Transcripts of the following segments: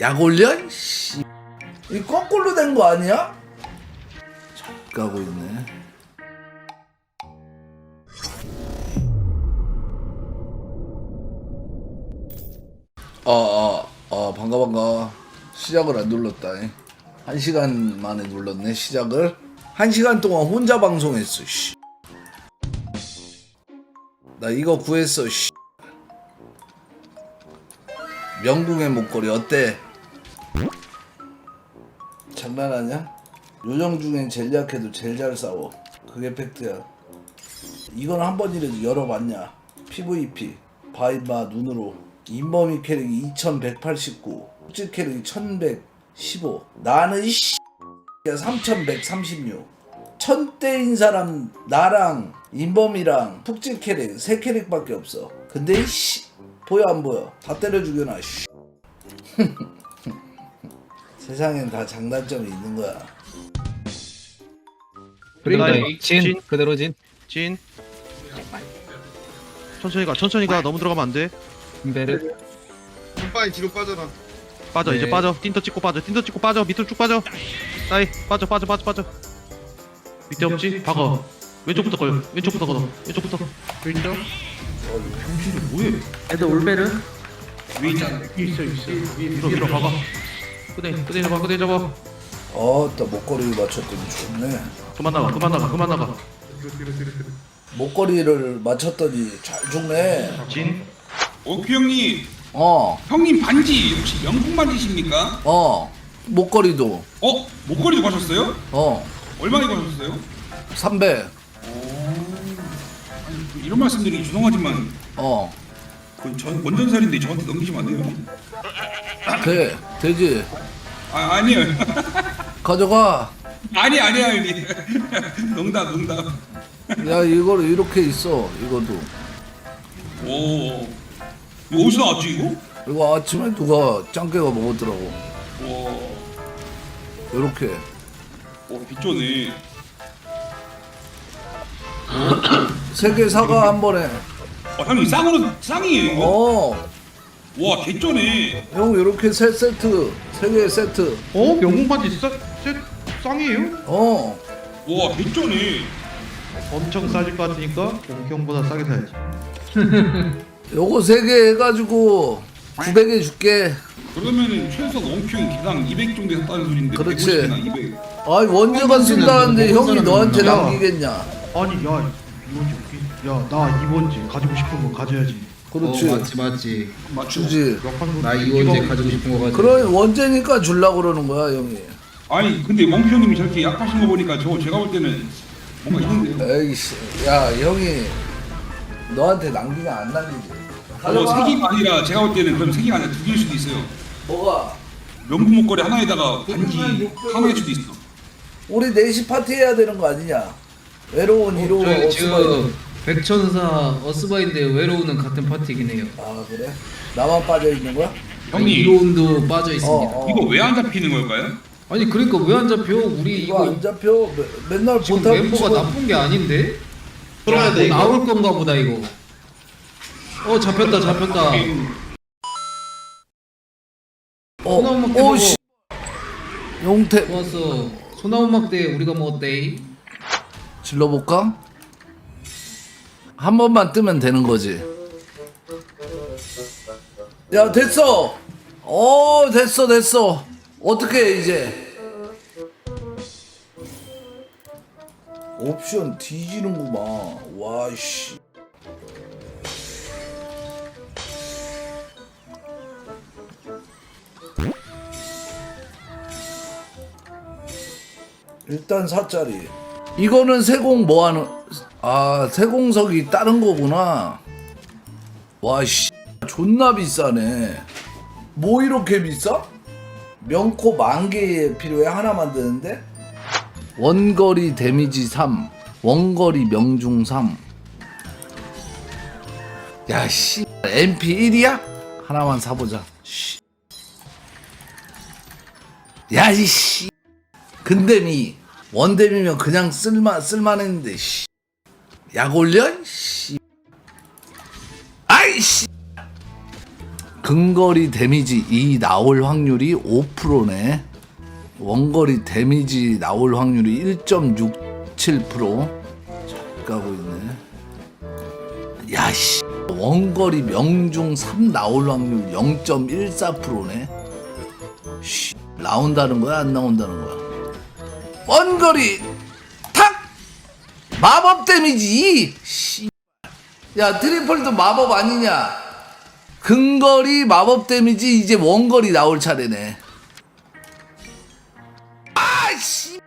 약 올려? 씨. 이 거꾸로 된 거 아니야? 잘 가고 있네. 어, 어, 어, 반가, 반가. 시작을 안 눌렀다. 잉. 한 시간 만에 눌렀네, 시작을. 한 시간 동안 혼자 방송했어, 씨. 나 이거 구했어, 씨. 명궁의 목걸이 어때? 장난하냐? 요정 중엔 제일 약해도 제일 잘 싸워. 그게 팩트야. 이건 한 번이라도 열어봤냐? PVP 바이마 눈으로 인범이 캐릭이 2189 흑질 캐릭이 1115 나는 씨3136 천대인 사람 나랑 인범이랑 푹질 캐릭 세 캐릭밖에 없어 근데 이씨 보여 안 보여 다 때려 죽여놔 씨 세상엔 다 장단점이 있는 거야. 그러니까 그다음에 진, 진. 그대로 진. 진. 천천히 가 천천히 가. 너무 들어가면 안돼. 베르 빨리 뒤로 빠져라. 빠져 이제 네. 빠져. 틴터 찍고 빠져. 틴터 찍고 빠져. 밑으로 쭉 빠져. 나이 빠져 빠져 빠져 빠져. 밑에 없지? 박어. 왼쪽부터 걸려 왼쪽부터 걸어. 왼쪽부터. 왼쪽. 애들 올베르? 위에 있어 있어. 밀어 밀어 박아 끄대 끄대 잡아 끄대 잡아. 어따 목걸이를 맞췄더니 좋네. 그만 나가 그만 나가 그만 나가 목걸이를 맞췄더니 잘 죽네. 진. 오큐 형님, 어. 형님 반지 혹시 명품 반지십니까? 어. 목걸이도. 어? 목걸이도 가셨어요? 어. 얼마나 가셨어요? 300 이런 말씀드리기 죄송하지만 어 그건 전 원전살인데 저한테 넘기시면 안 돼요. 돼, 되지 아 아니에요. 가져가 아니 아니야 형님. 농담 농담. 야 이걸 이렇게 있어 이것도 오. 이거 어디서 나왔지 이거? 이거 아침에 누가 짱깨가 먹었더라고 와. 이렇게 오 비쩌네. 세 개 사가 한 번에 어 형님 쌍으로 쌍이에요 이거? 어 와 개쩌네. 형 이렇게 세 세트 세 개 세트 어? 명공 바지 쌍 쌍이에요? 어 와 개쩌네. 엄청 싸질 것 같으니까 공경보다 싸게 사야지 요거 세 개 해가지고 900에 줄게 그러면은 최소 원큐 형 개당 200 정도 했다는 소린데 그렇지. 150이나 200. 아이 원재가 쓴다는데 형이 너한테 야. 남기겠냐 아니 야 이번지 야 나 이번지 가지고 싶은 거 가져야지. 그렇지. 어, 맞지 맞지. 약한 나 이원재 가지고 싶은 거 가지고. 그런 원재니까 줄라고 그러는 거야 형이. 아니 근데 원큐 형님이 저렇게 약하신 거 보니까 저 제가 볼 때는 뭔가 있는데요. 에이씨 야 형이 너한테 남기냐 안 남기지. 어, 가져가 개가 아니라 제가 볼 때는 그럼 세 개가 아니라 두 개일 수도 있어요. 뭐가? 명품 목걸이 하나에다가 반지 하나일 수도 있어. 우리 넷이 파티 해야 되는 거 아니냐? 외로운 이로운 저희 어스바이. 지금 백천사 어스바인데 외로우는 같은 파티긴 해요 아 그래? 나만 빠져 있는 거야? 형님 이로운도 빠져 어, 있습니다 어. 이거 왜 안 잡히는 걸까요? 아니 그러니까 왜 안 잡혀 우리 이거 이거 안 잡혀 매- 맨날 지금 보타 멤버가 나쁜 게 아닌데 돼뭐 이거. 나올 건가 보다 이거 어 잡혔다 잡혔다 소나무 먹기 어. 오 씨 용태 좋았어 소나무막 대 우리가 먹었대 질러볼까? 한 번만 뜨면 되는 거지. 야 됐어. 어 됐어 됐어. 어떻게 해, 이제? 옵션 뒤지는구만. 와씨. 일단 4짜리. 이거는 세공 뭐 하는 아 세공석이 다른 거구나 와씨 존나 비싸네 뭐 이렇게 비싸? 명코 만 개에 필요해 하나 만드는데 원거리 데미지 3 원거리 명중 3 야씨 MP 1이야? 하나만 사보자 씨. 야이씨 근데미 원댐이면 그냥 쓸만 쓸만했는데 씨. 약 올려? 씨. 아이씨. 근거리 데미지 2 나올 확률이 5%네. 원거리 데미지 나올 확률이 1.67%. 잘 가고 있네. 야 씨. 원거리 명중 3 나올 확률 0.14%네. 씨. 나온다는 거야 안 나온다는 거야? 원거리 탁 마법 데미지 2. 씨. 야 트리플도 마법 아니냐? 근거리 마법 데미지 이제 원거리 나올 차례네. 아씨.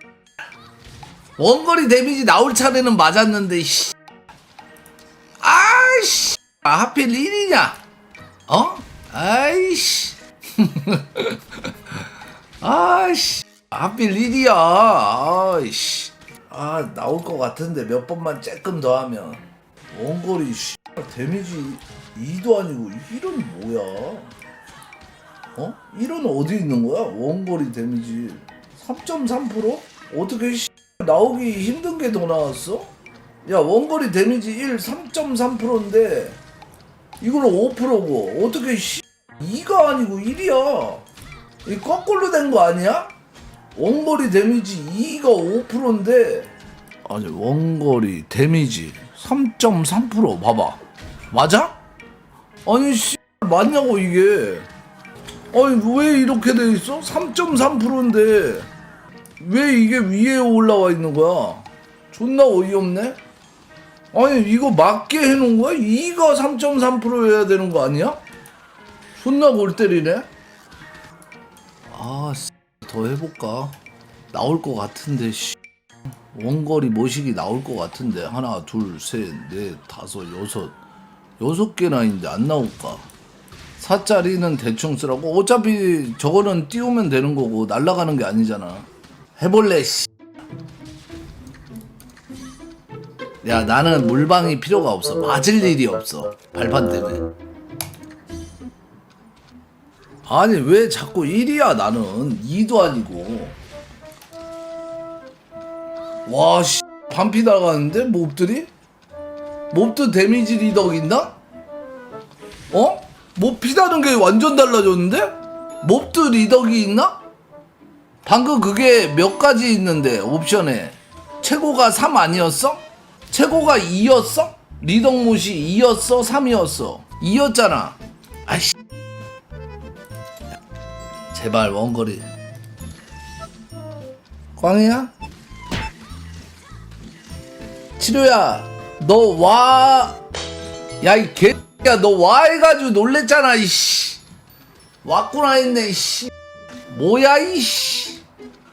원거리 데미지 나올 차례는 맞았는데 씨. 아씨. 아, 하필 1이냐? 어? 아이씨. 아씨. 하필 1이야. 아이씨. 아 나올 것 같은데 몇 번만 조금 더 하면 원거리 씨 데미지 2도 아니고 1은 뭐야? 어? 1은 어디 있는 거야? 원거리 데미지 3.3%? 어떻게 씨 나오기 힘든 게 더 나왔어? 야 원거리 데미지 1 3.3%인데 이걸로 5%고 어떻게 씨 2가 아니고 1이야? 이 거꾸로 된 거 아니야? 원거리 데미지 2가 5%인데 아니 원거리 데미지 3.3% 봐봐 맞아? 아니 씨 맞냐고 이게 아니 왜 이렇게 돼 있어? 3.3%인데 왜 이게 위에 올라와 있는 거야? 존나 어이없네 아니 이거 맞게 해놓은 거야? 2가 3.3%여야 되는 거 아니야? 존나 골 때리네 아 씨. 더 해볼까? 나올 것 같은데 씨. 원거리 모시기 나올 것 같은데 하나 둘셋넷 다섯 여섯 여섯 개나 있는데 안 나올까? 사짜리는 대충 쓰라고 어차피 저거는 띄우면 되는 거고 날아가는 게 아니잖아 해볼래 씨. 야 나는 물방이 필요가 없어 맞을 일이 없어 발판 때문에 아니 왜 자꾸 1이야 나는 2도 아니고 와씨 반피 나가는데 몹들이? 몹도 데미지 리덕 있나? 어? 몹 피다는 게 완전 달라졌는데? 몹도 리덕이 있나? 방금 그게 몇 가지 있는데 옵션에 최고가 3 아니었어? 최고가 2였어? 리덕 못이 2였어? 3이었어? 2였잖아 아이씨 제발 원거리. 꽝이야? 치료야 너 와. 야 이 개야 너 와 해가지고 놀랬잖아 이씨. 왔구나 했네 이씨. 뭐야 이씨.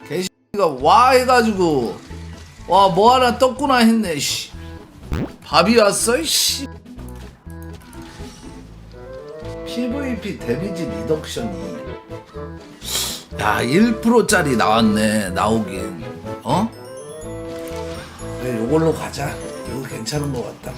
개씨가 와 해가지고. 와 뭐 하나 떴구나 했네 씨. 밥이 왔어 이씨. PVP 데미지 리덕션이 야 1%짜리 나왔네 나오긴. 어? 그래 요걸로 가자. 이거 괜찮은 것 같다